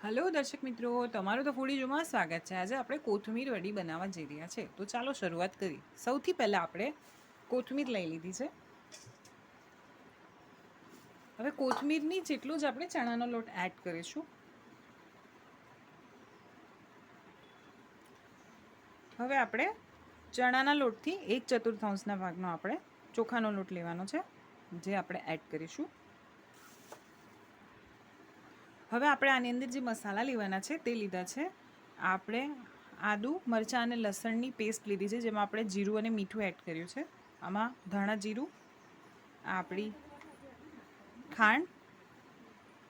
Hello દર્શક મિત્રો, તમારું તો ફૂડીજોમાં સ્વાગત છે. આજે આપણે કોથમીર વડી બનાવવા જઈ રહ્યા છે. તો ચાલો શરૂઆત કરી સૌથી પહેલાં આપણે કોથમીર લઈ લીધી છે. હવે કોથમીરની જેટલું જ આપણે ચણાનો લોટ એડ કરીશું. હવે આપણે ચણાના લોટથી એક ચતુર્થાંશના ભાગનો આપણે ચોખાનો લોટ લેવાનો છે, જે આપણે એડ કરીશું. હવે આપણે આની અંદર જે મસાલા લેવાના છે તે લીધા છે. આપણે આદુ, મરચાં અને લસણની પેસ્ટ લીધી છે, જેમાં આપણે જીરું અને મીઠું એડ કર્યું છે. આમાં ધાણા જીરું, આપણી ખાંડ,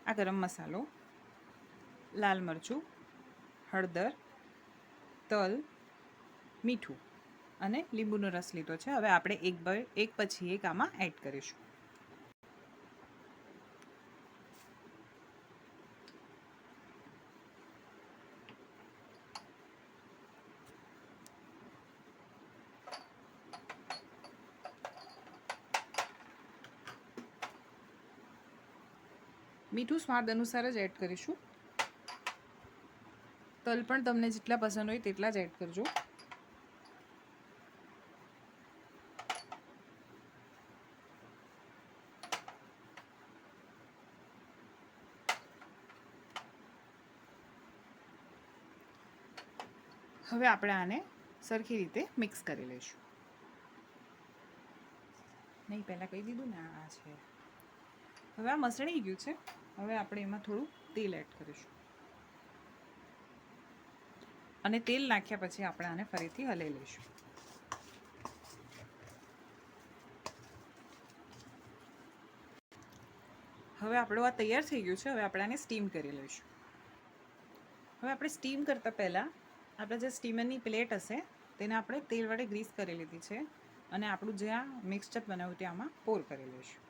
આ ગરમ મસાલો, લાલ મરચું, હળદર, તલ, મીઠું અને લીંબુનો રસ લીધો છે. હવે આપણે એક બ એક પછી એક આમાં એડ કરીશું. મીઠું સ્વાદ અનુસાર જ એડ કરીશું. તલ પણ તમને જેટલા પસંદ હોય તેટલા જ એડ કરજો. હવે આપણે આને સરખી રીતે મિક્સ કરી લઈશું. નહીં, પહેલાં કહી દીધું ને, આ છે. હવે આ મસળી ગયું છે. હવે આપણે એમાં થોડું તેલ એડ કરીશું. અને તેલ નાખ્યા પછી આપણે આને ફરીથી હલાવી લઈશું. હવે આપણું આ તૈયાર થઈ ગયું છે, હવે આપણે આને સ્ટીમ કરી લઈશું. હવે આપણે સ્ટીમ કરતાં પહેલાં આપણે જે સ્ટીમરની પ્લેટ હશે, તેને આપણે તેલ વડે ગ્રીસ કરી લીધી છે અને આપણું જે આ મિક્સચર બનાવ્યું તે આમાં પોર કરી લઈશું.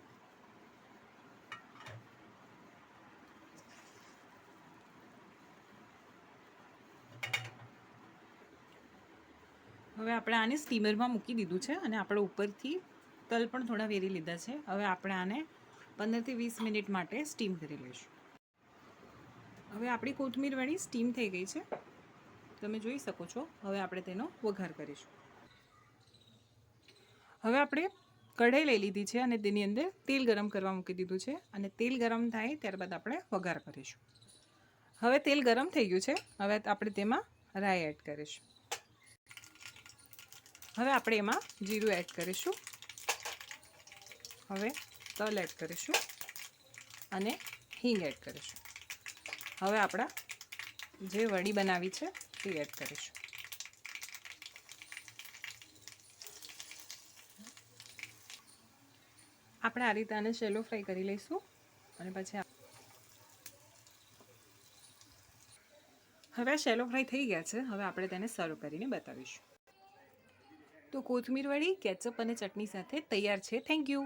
હવે આપણે આને સ્ટીમરમાં મૂકી દીધું છે અને આપણે ઉપરથી તલ પણ થોડા વેરી લીધા છે. હવે આપણે આને પંદરથી વીસ મિનિટ માટે સ્ટીમ કરી લઈશું. હવે આપણી કોથમીર વાળી સ્ટીમ થઈ ગઈ છે. તમે જોઈ શકો છો. હવે આપણે તેનો વઘાર કરીશું. હવે આપણે કઢાઈ લઈ લીધી છે અને તેની અંદર તેલ ગરમ કરવા મૂકી દીધું છે અને તેલ ગરમ થાય ત્યારબાદ આપણે વઘાર કરીશું. હવે તેલ ગરમ થઈ ગયું છે. હવે આપણે તેમાં રાઈ એડ કરીશું. હવે આપણે એમાં જીરું એડ કરીશું. હવે તલ એડ કરીશું અને હિંગ એડ કરીશું. હવે આપણા જે વડી બનાવી છે તે એડ કરીશું. આપણે આ રીતે આને શેલો ફ્રાય કરી લઈશું અને પછી હવે શેલો ફ્રાય થઈ ગયા છે. હવે આપણે તેને સર્વ કરીને બતાવીશું. તો કોથમીર વડી કેચઅપ અને ચટણી સાથે તૈયાર છે. Thank you